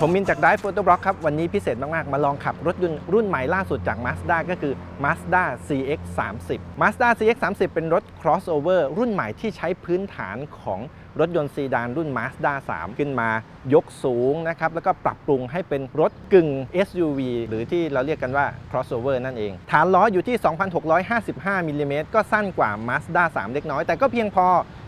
ผมมินจาก Drive Photo Blog ครับ วันนี้พิเศษมาก ๆ มาลองขับรถยนต์รุ่นใหม่ล่าสุดจาก Mazda ก็คือ Mazda CX 3 0 Mazda CX 3 0เป็นรถ crossover รุ่นใหม่ที่ใช้พื้นฐานของรถยนต์ซีดานรุ่น Mazda 3 ขึ้นมายกสูงนะครับ แล้วก็ปรับปรุงให้เป็นรถกึ่ง SUV หรือที่เราเรียกกันว่า crossover นั่นเอง ฐานล้ออยู่ที่ 2,655มิลลิเมตรก็สั้นกว่า Mazda 3 เล็กน้อย แต่ก็เพียงพอ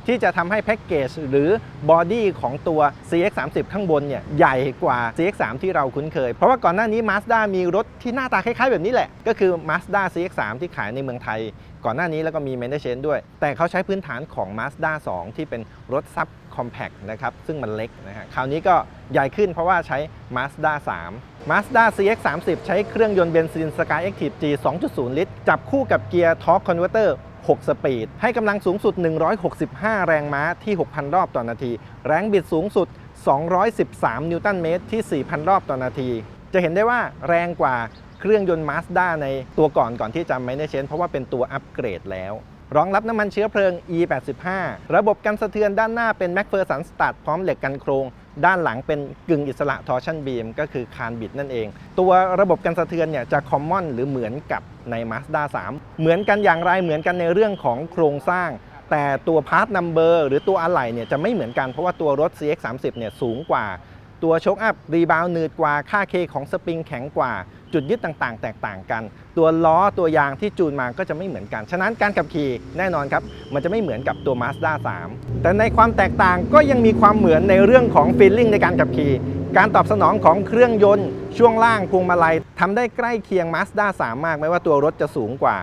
ที่จะทำให้แพ็กเกจหรือบอดี้ของตัว CX30 ข้างบนเนี่ยใหญ่กว่า CX3 ที่เราคุ้นเคย เพราะว่าก่อนหน้านี้ Mazda มีรถที่หน้าตาคล้ายๆ แบบนี้แหละ ก็คือ Mazda CX3 ที่ขายในเมืองไทย ก่อนหน้านี้แล้วก็มี m a n a g e n ด้วย แต่เขาใช้พื้นฐานของ Mazda 2 ที่เป็นรถซับคอมแพคนะครับซึ่งมันเล็กนะฮะคราวนี้ก็ใหญ่ขึ้นเพราะว่าใช้ Mazda 3 Mazda CX30 ใช้เครื่องยนต์เบนซิน Sky Active G 2.0 ลิตร จับคู่กับเกียร์ Torque Converter 6 สปีด ให้กำลังสูงสุด 165 แรงม้าที่ 6,000 รอบต่อนาที แรงบิดสูงสุด 213 นิวตันเมตรที่ 4,000 รอบต่อนาที จะเห็นได้ว่าแรงกว่าเครื่องยนต์ Mazda ในตัวก่อนก่อนที่จะไม่ได้เชนเพราะว่าเป็นตัวอัปเกรดแล้ว รองรับน้ำมันเชื้อเพลิง E85 ระบบกันสะเทือนด้านหน้าเป็น MacPherson Stud พร้อมเหล็กกันโครง ด้านหลังเป็นกึ่งอิสระทอร์ชันบีมก็คือคานบิดนั่นเอง ตัวระบบกันสะเทือนเนี่ยจะคอมมอนหรือเหมือนกับใน Mazda 3 เหมือนกันอย่างไรเหมือนกันในเรื่องของโครงสร้าง แต่ตัวพาร์ทนัมเบอร์หรือตัวอะไหล่เนี่ยจะไม่เหมือนกันเพราะว่าตัวรถ CX30 เนี่ยสูงกว่า ตัวโชคอัพรีบาวหนืดกว่า ค่าเคของสปริงแข็งกว่า จุดยึดต่างๆ แตกต่างกัน ตัวล้อตัวยางที่จูนมาก็จะไม่เหมือนกัน ฉะนั้นการขับขี่แน่นอนครับ มันจะไม่เหมือนกับตัว Mazda 3 แต่ในความแตกต่างก็ยังมีความเหมือนในเรื่องของฟีลลิ่งในการขับขี่ การตอบสนองของเครื่องยนต์ ช่วงล่างพวงมาลัยทำได้ใกล้เคียง Mazda 3 มากไม่ว่าตัวรถจะสูงกว่า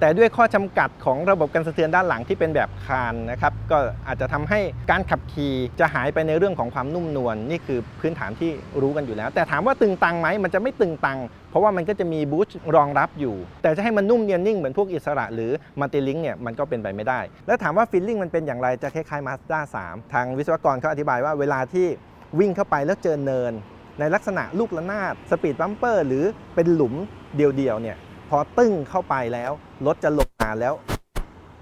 แต่ด้วยข้อจำกัดของระบบกันสะเทือนด้านหลังที่เป็นแบบคานนะครับก็อาจจะทำให้การขับขี่จะหายไปในเรื่องของความนุ่มนวลนี่คือพื้นฐานที่รู้กันอยู่แล้ว แต่ถามว่าตึงตังไหมมันจะไม่ตึงตัง เพราะว่ามันก็จะมีบูชรองรับอยู่ แต่จะให้มันนุ่มเนียนนิ่งเหมือนพวกอิสระ หรือมัลติลิงเนี่ยมันก็เป็นไปไม่ได้ แล้วถามว่าฟีลลิ่งมันเป็นอย่างไรจะคล้ายๆ Mazda 3ทางวิศวกรเขาอธิบายว่าเวลาที่วิ่งเข้าไปแล้วเจอเนิน ในลักษณะลูกระนาดสปีดบัมเปอร์หรือเป็นหลุมเดียวๆเนี่ย พอตึ้งเข้าไปแล้วรถจะลงมาแล้ว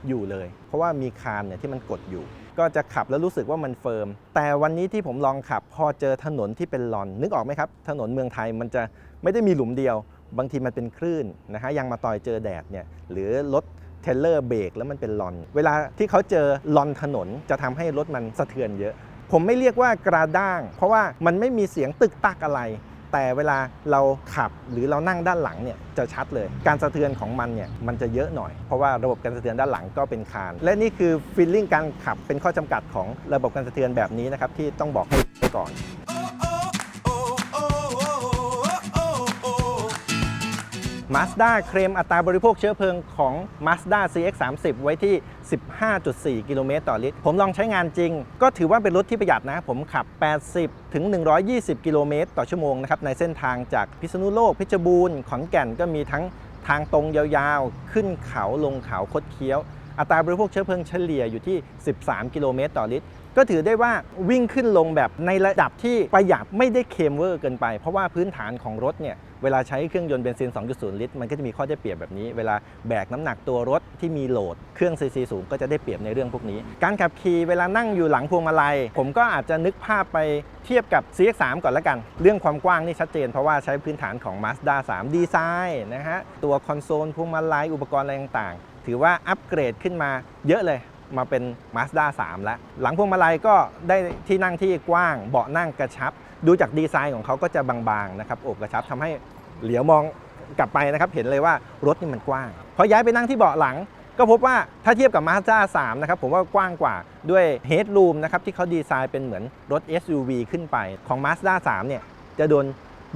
อยู่เลย เพราะว่ามีคานเนี่ยที่มันกดอยู่ ก็จะขับแล้วรู้สึกว่ามันเฟิร์ม แต่วันนี้ที่ผมลองขับ พอเจอถนนที่เป็นลอน นึกออกไหมครับ ถนนเมืองไทยมันจะไม่ได้มีหลุมเดียว บางทีมันเป็นคลื่นนะฮะยางมาต่อยเจอแดดเนี่ยหรือรถเทเลอร์เบรกแล้วมันเป็นลอน เวลาที่เขาเจอลอนถนนจะทำให้รถมันสะเทือนเยอะ ผมไม่เรียกว่ากระด้าง เพราะว่ามันไม่มีเสียงตึกตักอะไร แต่เวลาเราขับหรือเรานั่งด้านหลังเนี่ยจะชัดเลย การสะเทือนของมันเนี่ยมันจะเยอะหน่อย เพราะว่าระบบการสะเทือนด้านหลังก็เป็นคาน และนี่คือฟีลลิ่งการขับเป็นข้อจำกัดของระบบการสะเทือนแบบนี้นะครับที่ต้องบอกให้ก่อน Mazda เคลมอัตราบริโภคเชื้อเพลิงของ Mazda CX-30 ไว้ที่ 15.4 กิโลเมตรต่อลิตร ผมลองใช้งานจริง ก็ถือว่าเป็นรถที่ประหยัดนะ ผมขับ 80 ถึง 120 กิโลเมตรต่อชั่วโมงนะครับ ในเส้นทางจากพิษณุโลก เพชรบูรณ์ ขอนแก่นก็มีทั้งทางตรงยาวๆ ขึ้นเขาลงเขาคดเคี้ยว อัตราบริโภคเชื้อเพลิงเฉลี่ยอยู่ที่ 13 กิโลเมตรต่อลิตร ก็ถือได้ว่าวิ่งขึ้นลงแบบในระดับที่ประหยัดไม่ได้เคมเวอร์เกินไป เพราะว่าพื้นฐานของรถเนี่ย เวลาใช้เครื่องยนต์เบนซิน 2.0 ลิตร มันก็จะมีข้อได้เปรียบแบบนี้ เวลาแบกน้ำหนักตัวรถที่มีโหลด เครื่องซีซีสูงก็จะได้เปรียบในเรื่องพวกนี้ การขับขี่เวลานั่งอยู่หลังพวงมาลัย ผมก็อาจจะนึกภาพไปเทียบกับ CX3 ก่อนละกัน เรื่องความกว้างนี่ชัดเจนเพราะว่าใช้พื้นฐานของ Mazda 3 ดีไซน์นะฮะ ตัวคอนโซลพวงมาลัยอุปกรณ์อะไรต่างๆ ถือว่าอัปเกรดขึ้นมาเยอะเลยมาเป็น Mazda 3 แล้ว หลังพวงมาลัยก็ได้ที่นั่งที่กว้าง เบาะนั่งกระชับ ดูจากดีไซน์ของเขาก็จะบางๆนะครับอบกระชับทำให้ เหลียวมองกลับไปนะครับเห็นเลยว่ารถนี่มันกว้างพอย้ายไปนั่งที่เบาะหลัง ก็พบว่าถ้าเทียบกับ Mazda 3 นะครับ ผมว่ากว้างกว่าด้วย Headroom นะครับที่เขาดีไซน์เป็นเหมือนรถ SUV ขึ้นไปของ Mazda 3 เนี่ยจะโดน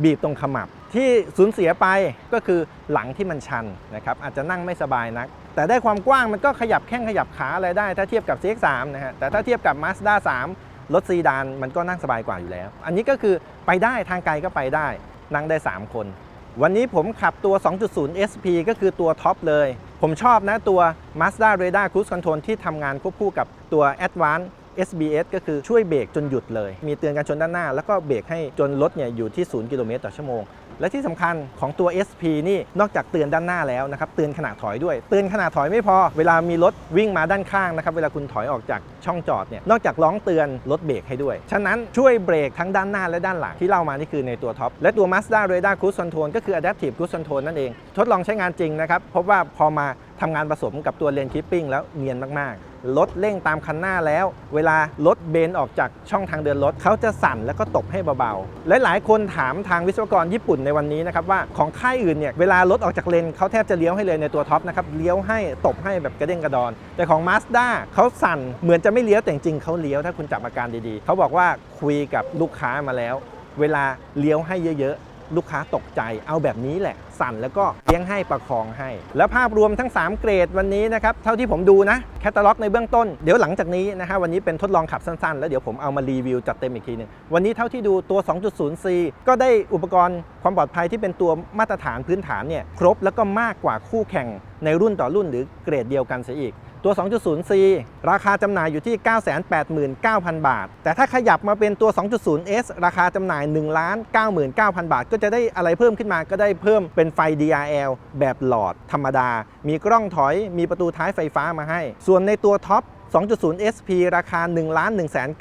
บีบตรงขมับ ที่สูญเสียไปก็คือหลังที่มันชันนะครับอาจจะนั่งไม่สบายนัก แต่ได้ความกว้างมันก็ขยับแข้งขยับขาอะไรได้ ถ้าเทียบกับ CX3 นะฮะแต่ถ้าเทียบกับ Mazda 3 รถซีดานมันก็นั่งสบายกว่าอยู่แล้ว อันนี้ก็คือไปได้ทางไกลก็ไปได้นั่งได้ 3 คน วันนี้ผมขับตัว 2.0 SP ก็คือตัวท็อปเลย ผมชอบนะตัว Mazda Radar Cruise Control ที่ทำงานควบคู่กับตัว Advanced SBS ก็คือช่วยเบรกจนหยุดเลย มีเตือนการชนด้านหน้า แล้วก็เบรกให้จนรถเนี่ยอยู่ที่ 0 กิโลเมตรต่อชั่วโมง และที่สำคัญของตัว SP นี่นอกจากเตือนด้านหน้าแล้วนะครับเตือนขณะถอยด้วย เตือนขณะถอยไม่พอ เวลามีรถวิ่งมาด้านข้างนะครับเวลาคุณถอยออกจากช่องจอดเนี่ยนอกจากร้องเตือนรถเบรกให้ด้วย ฉะนั้นช่วยเบรกทั้งด้านหน้าและด้านหลังที่เล่ามานี่คือในตัวท็อปและตัว Mazda Radar Cruise Control ก็คือ Adaptive Cruise Control นั่นเอง ทดลองใช้งานจริงนะครับพบว่าพอมาทำงานผสมกับตัวเลนคิปปิ้งแล้วเนียนมากๆ รถเร่งตามคันหน้าแล้ว เวลารถเบนออกจากช่องทางเดินรถเขาจะสั่นแล้วก็ตบให้เบาๆและหลายคนถามทางวิศวกรญี่ปุ่นในวันนี้นะครับว่าของค่ายอื่นเนี่ยเวลารถออกจากเลนเขาแทบจะเลี้ยวให้เลยในตัวท็อปนะครับเลี้ยวให้ตบให้แบบกระเด้งกระดอน แต่ของ Mazda เขาสั่นเหมือนจะไม่เลี้ยวแต่จริงเขาเลี้ยวถ้าคุณจับอาการดีๆ เขาบอกว่าคุยกับลูกค้ามาแล้ว เวลาเลี้ยวให้เยอะๆ ลูกค้าตกใจเอาแบบนี้แหละ สั่นแล้วก็เลี้ยงให้ประคองให้ แล้วภาพรวมทั้ง 3 เกรดวันนี้นะครับเท่าที่ผมดูนะแคตตาล็อกในเบื้องต้นเดี๋ยวหลังจากนี้นะฮะวันนี้เป็นทดลองขับสั้นๆ แล้วเดี๋ยวผมเอามารีวิวจัดเต็มอีกทีนึงวันนี้เท่าที่ดูตัว 2.0C ก็ได้อุปกรณ์ความปลอดภัยที่เป็นตัวมาตรฐานพื้นฐานเนี่ยครบแล้วก็มากกว่าคู่แข่งในรุ่นต่อรุ่นหรือเกรดเดียวกันเสียอีก ตัว 2.0C ราคาจำหน่ายอยู่ที่ 989,000 บาท แต่ถ้าขยับมาเป็นตัว 2.0S ราคาจำหน่าย 1,99,000 บาท ก็จะได้อะไรเพิ่มขึ้นมาก็ได้เพิ่มเป็นไฟ DRL แบบหลอดธรรมดา มีกล้องถอย มีประตูท้ายไฟฟ้ามาให้ ส่วนในตัวท็อป 2.0 SP ราคา 1 1 9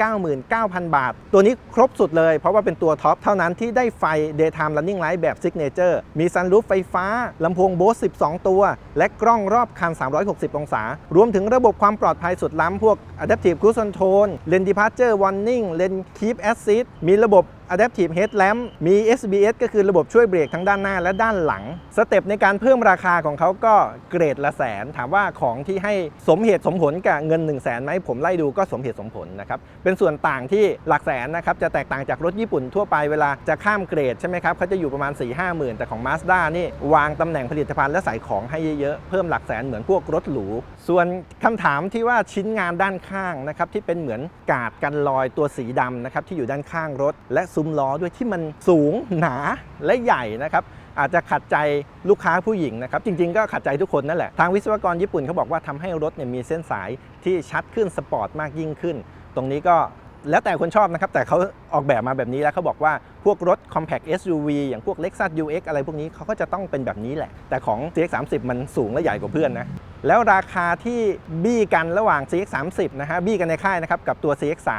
9 0 0 บาท ตัวนี้ครบสุดเลย เพราะว่าเป็นตัวท็อปเท่านั้นที่ได้ไฟ Daytime Running Light แบบ Signature มีซันรูฟไฟฟ้า ลำโพง Bose 12 ตัว และกล้องรอบคัน 360 องศา รวมถึงระบบความปลอดภัยสุดล้ำพวก Adaptive Cruise Control Lane Departure Warning Lane Keep Assist มีระบบ Adaptive Headlamp มี SBS ก็คือระบบช่วยเบรกทั้งด้านหน้าและด้านหลัง สเต็ปในการเพิ่มราคาของเขาก็เกรดละแสน ถามว่าของที่ให้สมเหตุสมผลกับเงิน 1 0 0 0 0แสนไหมผมไล่ดูก็สมเหตุสมผลนะครับ เป็นส่วนต่างที่หลักแสนนะครับ จะแตกต่างจากรถญี่ปุ่นทั่วไปเวลาจะข้ามเกรดใช่ไหมครับเขาจะอยู่ประมาณ 4 5หมื่นแต่ของ Mazda นี่ วางตำแหน่งผลิตภัณฑ์และใส่ของให้เยอะๆเพิ่มหลักแสนเหมือนพวกรถหรูส่วนคำถามที่ว่าชิ้นงานด้านข้างนะครับที่เป็นเหมือนกาดกันรอยตัวสีดำนะครับที่อยู่ด้านข้างรถ และซุ้มล้อด้วยที่มันสูงหนาและใหญ่นะครับอาจจะขัดใจลูกค้าผู้หญิงนะครับจริงๆก็ขัดใจทุกคนนั่นแหละ ทางวิศวกรญี่ปุ่นเขาบอกว่าทำให้รถเนี่ยมีเส้นสายที่ชัดขึ้นสปอร์ตมากยิ่งขึ้น ตรงนี้ก็แล้วแต่คนชอบนะครับแต่เขาออกแบบมาแบบนี้แล้วเขาบอกว่า วกรถ compact SUV อย่างพวก Lexus UX อะไรพวกนี้เขาก็จะต้องเป็นแบบนี้แหละ แต่ของ CX30 มันสูงและใหญ่กว่าเพื่อนนะ แล้วราคาที่บี้กันระหว่าง CX30 นะฮะบี้กันในค่ายนะครับ กับตัว CX3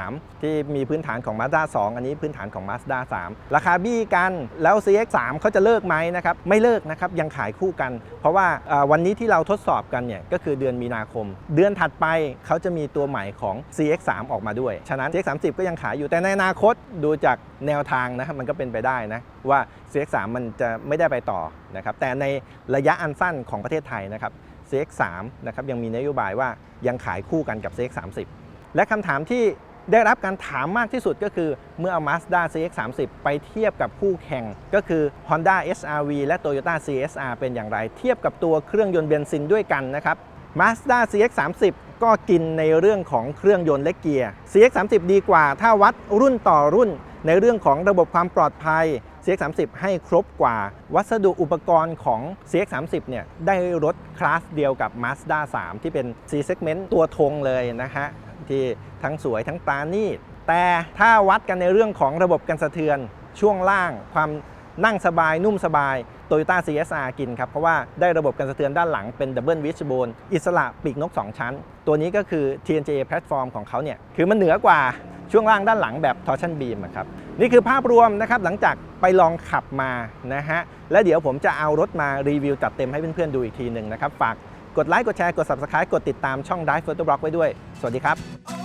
ที่มีพื้นฐานของ Mazda 2 อันนี้พื้นฐานของ Mazda 3 ราคาบี้กันแล้ว CX3 เขาจะเลิกไหมนะครับ ไม่เลิกนะครับยังขายคู่กัน เพราะว่าวันนี้ที่เราทดสอบกันเนี่ยก็คือเดือนมีนาคม เดือนถัดไปเขาจะมีตัวใหม่ของ CX3 ออกมาด้วย ฉะนั้น CX30 ก็ยังขายอยู่แต่ในอนาคตดูจาก แนวทางนะครับมันก็เป็นไปได้นะว่า CX3 มันจะไม่ได้ไปต่อนะครับแต่ในระยะอันสั้นของประเทศไทยนะครับ CX3 นะครับยังมีนโยบายว่ายังขายคู่กันกับ CX30 และคำถามที่ได้รับการถามมากที่สุดก็คือเมื่อเอา Mazda CX30 ไปเทียบกับคู่แข่ง ก็คือ Honda SRV และ Toyota CSR เป็นอย่างไร เทียบกับตัวเครื่องยนต์เบนซินด้วยกันนะครับ Mazda CX30 ก็กินในเรื่องของเครื่องยนต์และเกียร์ CX30 ดีกว่าถ้าวัดรุ่นต่อรุ่น ในเรื่องของระบบความปลอดภัย CX30 ให้ครบกว่า วัสดุอุปกรณ์ของ CX30 เนี่ยได้รถคลาสเดียวกับ Mazda 3 ที่เป็น C segment ตัวธงเลยนะฮะที่ทั้งสวยทั้งปราณีตแต่ถ้าวัดกันในเรื่องของระบบกันสะเทือนช่วงล่างความนั่งสบายนุ่มสบาย Toyota CSR กินครับ เพราะว่าได้ระบบกันสะเทือนด้านหลังเป็น Double Wishbone อิสระปีกนก 2 ชั้น ตัวนี้ก็คือ TNGA Platform ของเขาเนี่ย คือมันเหนือกว่า ช่วงล่างด้านหลังแบบทอร์ชันบีมครับนี่คือภาพรวมนะครับหลังจากไปลองขับมานะฮะและเดี๋ยวผมจะเอารถมารีวิวจัดเต็มให้เพื่อนๆดูอีกทีหนึ่งนะครับฝากกดไลค์กดแชร์กด Subscribe กดติดตามช่อง Drive Photo Blog ไว้ด้วย สวัสดีครับ